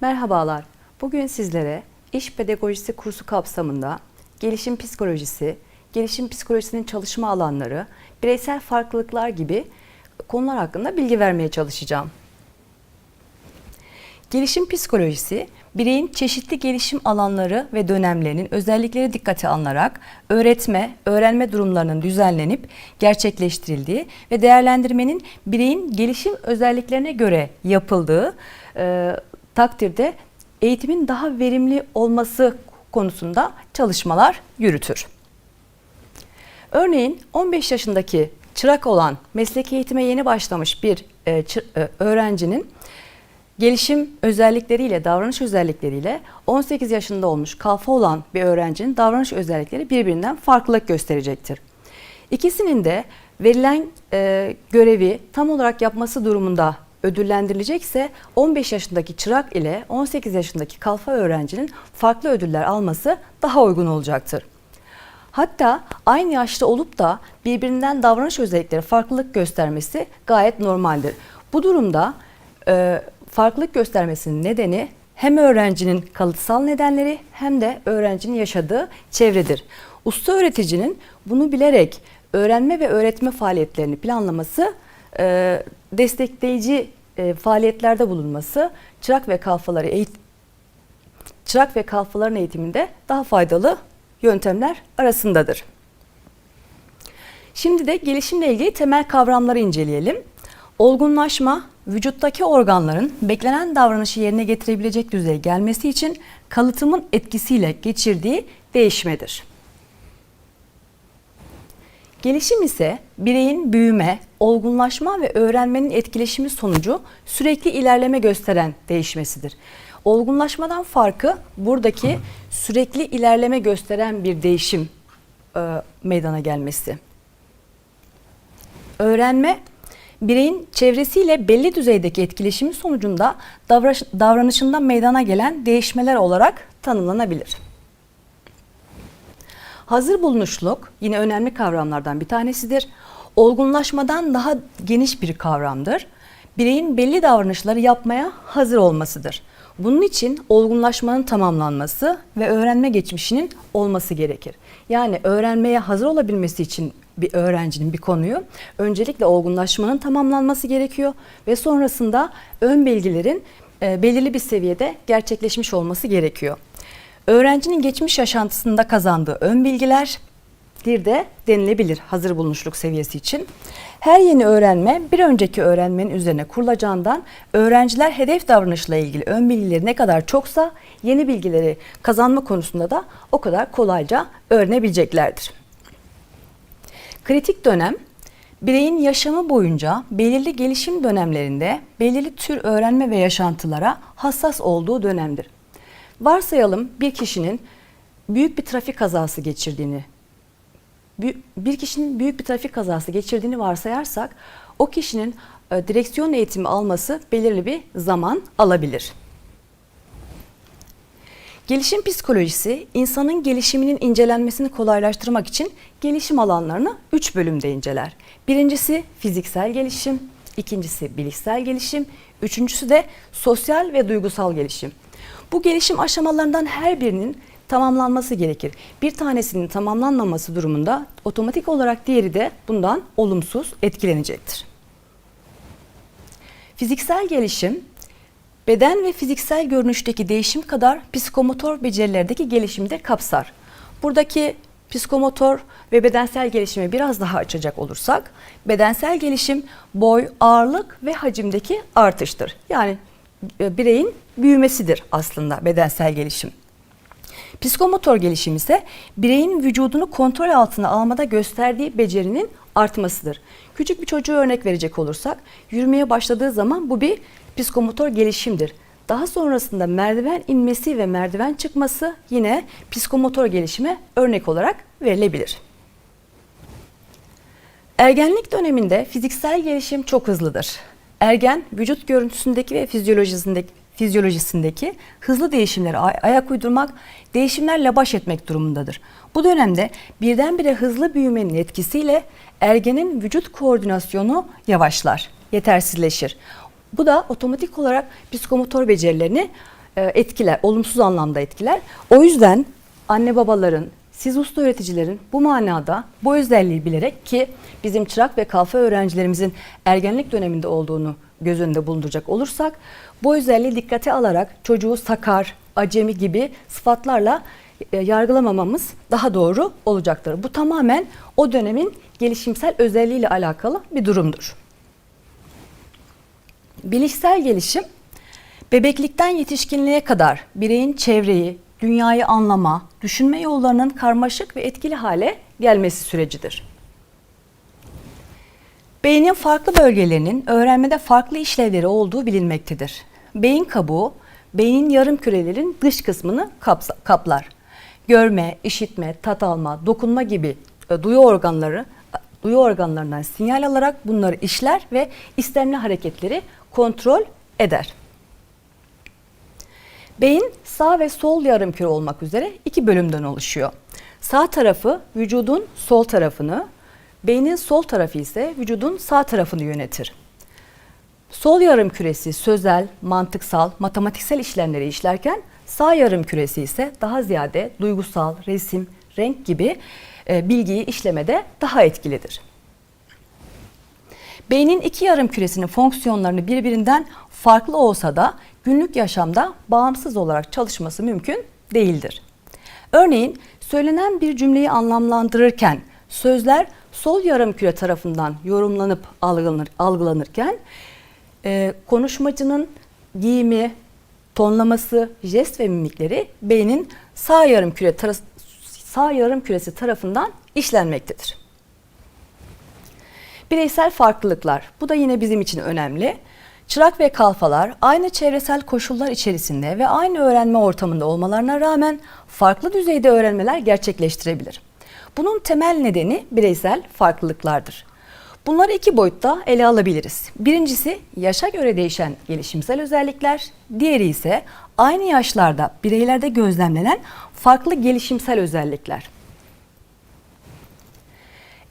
Merhabalar. Bugün sizlere iş pedagojisi kursu kapsamında gelişim psikolojisi, gelişim psikolojisinin çalışma alanları, bireysel farklılıklar gibi konular hakkında bilgi vermeye çalışacağım. Gelişim psikolojisi, bireyin çeşitli gelişim alanları ve dönemlerinin özellikleri dikkate alınarak öğretme, öğrenme durumlarının düzenlenip gerçekleştirildiği ve değerlendirmenin bireyin gelişim özelliklerine göre yapıldığı e, takdirde eğitimin daha verimli olması konusunda çalışmalar yürütür. Örneğin 15 yaşındaki çırak olan mesleki eğitime yeni başlamış bir e, e, öğrencinin gelişim özellikleriyle, davranış özellikleriyle 18 yaşında olmuş kalfa olan bir öğrencinin davranış özellikleri birbirinden farklılık gösterecektir. İkisinin de verilen e, görevi tam olarak yapması durumunda ödüllendirilecekse 15 yaşındaki çırak ile 18 yaşındaki kalfa öğrencinin farklı ödüller alması daha uygun olacaktır. Hatta aynı yaşta olup da birbirinden davranış özellikleri farklılık göstermesi gayet normaldir. Bu durumda e, farklılık göstermesinin nedeni hem öğrencinin kalıtsal nedenleri hem de öğrencinin yaşadığı çevredir. Usta öğreticinin bunu bilerek öğrenme ve öğretme faaliyetlerini planlaması, e, destekleyici e, faaliyetlerde bulunması çırak ve kalfaları eğit çırak ve kalfaların eğitiminde daha faydalı yöntemler arasındadır. Şimdi de gelişimle ilgili temel kavramları inceleyelim. Olgunlaşma, vücuttaki organların beklenen davranışı yerine getirebilecek düzeye gelmesi için kalıtımın etkisiyle geçirdiği değişmedir. Gelişim ise bireyin büyüme, olgunlaşma ve öğrenmenin etkileşimi sonucu sürekli ilerleme gösteren değişmesidir. Olgunlaşmadan farkı buradaki sürekli ilerleme gösteren bir değişim e, meydana gelmesi. Öğrenme bireyin çevresiyle belli düzeydeki etkileşimi sonucunda davranış, davranışında meydana gelen değişmeler olarak tanımlanabilir. Hazır bulunuşluk yine önemli kavramlardan bir tanesidir. Olgunlaşmadan daha geniş bir kavramdır. Bireyin belli davranışları yapmaya hazır olmasıdır. Bunun için olgunlaşmanın tamamlanması ve öğrenme geçmişinin olması gerekir. Yani öğrenmeye hazır olabilmesi için bir öğrencinin bir konuyu öncelikle olgunlaşmanın tamamlanması gerekiyor ve sonrasında ön bilgilerin e, belirli bir seviyede gerçekleşmiş olması gerekiyor. Öğrencinin geçmiş yaşantısında kazandığı ön bilgiler bir de denilebilir hazır bulunuşluk seviyesi için. Her yeni öğrenme bir önceki öğrenmenin üzerine kurulacağından öğrenciler hedef davranışla ilgili ön bilgileri ne kadar çoksa yeni bilgileri kazanma konusunda da o kadar kolayca öğrenebileceklerdir. Kritik dönem bireyin yaşamı boyunca belirli gelişim dönemlerinde belirli tür öğrenme ve yaşantılara hassas olduğu dönemdir. Varsayalım bir kişinin büyük bir trafik kazası geçirdiğini, bir kişinin büyük bir trafik kazası geçirdiğini varsayarsak o kişinin e, direksiyon eğitimi alması belirli bir zaman alabilir. Gelişim psikolojisi insanın gelişiminin incelenmesini kolaylaştırmak için gelişim alanlarını 3 bölümde inceler. Birincisi fiziksel gelişim, ikincisi bilişsel gelişim, üçüncüsü de sosyal ve duygusal gelişim. Bu gelişim aşamalarından her birinin tamamlanması gerekir. Bir tanesinin tamamlanmaması durumunda otomatik olarak diğeri de bundan olumsuz etkilenecektir. Fiziksel gelişim beden ve fiziksel görünüşteki değişim kadar psikomotor becerilerdeki gelişimi de kapsar. Buradaki psikomotor ve bedensel gelişimi biraz daha açacak olursak, bedensel gelişim boy, ağırlık ve hacimdeki artıştır. Yani bireyin büyümesidir aslında bedensel gelişim. Psikomotor gelişim ise bireyin vücudunu kontrol altına almada gösterdiği becerinin artmasıdır. Küçük bir çocuğu örnek verecek olursak yürümeye başladığı zaman bu bir psikomotor gelişimdir. Daha sonrasında merdiven inmesi ve merdiven çıkması yine psikomotor gelişime örnek olarak verilebilir. Ergenlik döneminde fiziksel gelişim çok hızlıdır. Ergen vücut görüntüsündeki ve fizyolojisindeki fizyolojisindeki hızlı değişimlere ayak uydurmak, değişimlerle baş etmek durumundadır. Bu dönemde birdenbire hızlı büyümenin etkisiyle ergenin vücut koordinasyonu yavaşlar, yetersizleşir. Bu da otomatik olarak psikomotor becerilerini e, etkiler, olumsuz anlamda etkiler. O yüzden anne babaların, siz usta öğreticilerin bu manada bu özelliği bilerek ki bizim çırak ve kalfa öğrencilerimizin ergenlik döneminde olduğunu göz önünde bulunduracak olursak bu özelliği dikkate alarak çocuğu sakar, acemi gibi sıfatlarla e, yargılamamamız daha doğru olacaktır. Bu tamamen o dönemin gelişimsel özelliğiyle alakalı bir durumdur. Bilişsel gelişim bebeklikten yetişkinliğe kadar bireyin çevreyi, dünyayı anlama, düşünme yollarının karmaşık ve etkili hale gelmesi sürecidir. Beynin farklı bölgelerinin öğrenmede farklı işlevleri olduğu bilinmektedir. Beyin kabuğu, beynin yarım kürelerin dış kısmını kaplar. Görme, işitme, tat alma, dokunma gibi e, duyu organları duyu organlarından sinyal alarak bunları işler ve istemli hareketleri kontrol eder. Beyin sağ ve sol yarımküre olmak üzere iki bölümden oluşuyor. Sağ tarafı vücudun sol tarafını, beynin sol tarafı ise vücudun sağ tarafını yönetir. Sol yarım küresi sözel, mantıksal, matematiksel işlemleri işlerken sağ yarım küresi ise daha ziyade duygusal, resim, renk gibi e, bilgiyi işlemede daha etkilidir. Beynin iki yarım küresinin fonksiyonlarını birbirinden farklı olsa da günlük yaşamda bağımsız olarak çalışması mümkün değildir. Örneğin söylenen bir cümleyi anlamlandırırken sözler sol yarım küre tarafından yorumlanıp algılanır, algılanırken e, konuşmacının giyimi, tonlaması, jest ve mimikleri beynin sağ yarım küre tara- sağ yarım küresi tarafından işlenmektedir. Bireysel farklılıklar. Bu da yine bizim için önemli. Çırak ve kalfalar aynı çevresel koşullar içerisinde ve aynı öğrenme ortamında olmalarına rağmen farklı düzeyde öğrenmeler gerçekleştirebilir. Bunun temel nedeni bireysel farklılıklardır. Bunları iki boyutta ele alabiliriz. Birincisi yaşa göre değişen gelişimsel özellikler, diğeri ise aynı yaşlarda bireylerde gözlemlenen farklı gelişimsel özellikler.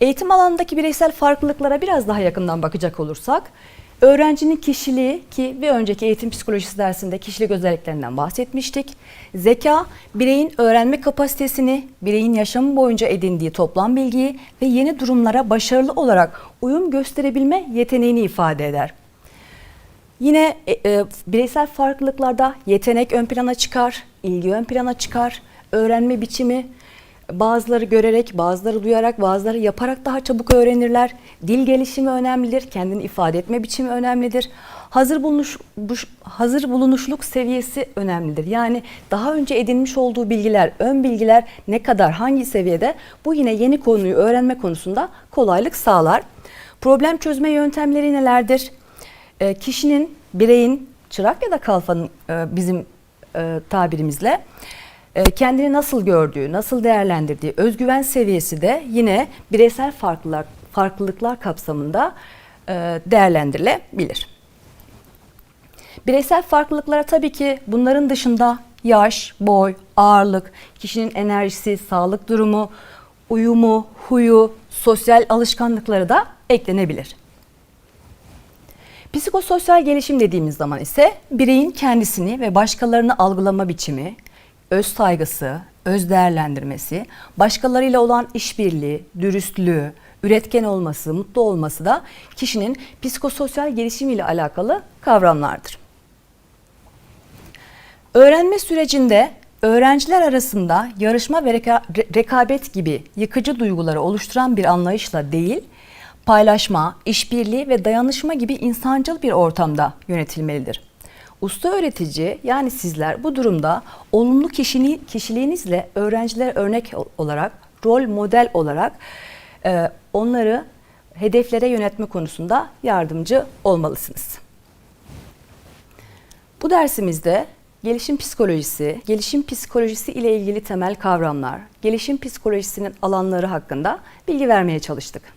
Eğitim alanındaki bireysel farklılıklara biraz daha yakından bakacak olursak, öğrencinin kişiliği ki bir önceki eğitim psikolojisi dersinde kişilik özelliklerinden bahsetmiştik. Zeka, bireyin öğrenme kapasitesini, bireyin yaşamı boyunca edindiği toplam bilgiyi ve yeni durumlara başarılı olarak uyum gösterebilme yeteneğini ifade eder. Yine e, e, bireysel farklılıklarda yetenek ön plana çıkar, ilgi ön plana çıkar, öğrenme biçimi, bazıları görerek, bazıları duyarak, bazıları yaparak daha çabuk öğrenirler. Dil gelişimi önemlidir, kendini ifade etme biçimi önemlidir. Hazır bulunuş hazır bulunuşluk seviyesi önemlidir. Yani daha önce edinmiş olduğu bilgiler, ön bilgiler ne kadar, hangi seviyede bu yine yeni konuyu öğrenme konusunda kolaylık sağlar. Problem çözme yöntemleri nelerdir? E, kişinin, bireyin, çırak ya da kalfanın e, bizim e, tabirimizle kendini nasıl gördüğü, nasıl değerlendirdiği, özgüven seviyesi de yine bireysel farklılıklar, farklılıklar kapsamında e, değerlendirilebilir. Bireysel farklılıklara tabii ki bunların dışında yaş, boy, ağırlık, kişinin enerjisi, sağlık durumu, uyumu, huyu, sosyal alışkanlıkları da eklenebilir. Psikososyal gelişim dediğimiz zaman ise bireyin kendisini ve başkalarını algılama biçimi, öz saygısı, öz değerlendirmesi, başkalarıyla olan işbirliği, dürüstlüğü, üretken olması, mutlu olması da kişinin psikososyal gelişimiyle alakalı kavramlardır. Öğrenme sürecinde öğrenciler arasında yarışma ve reka- re- rekabet gibi yıkıcı duyguları oluşturan bir anlayışla değil, paylaşma, işbirliği ve dayanışma gibi insancıl bir ortamda yönetilmelidir. Usta öğretici yani sizler bu durumda olumlu kişini, kişiliğinizle öğrencilere örnek ol- olarak, rol model olarak e, onları hedeflere yönetme konusunda yardımcı olmalısınız. Bu dersimizde gelişim psikolojisi, gelişim psikolojisi ile ilgili temel kavramlar, gelişim psikolojisinin alanları hakkında bilgi vermeye çalıştık.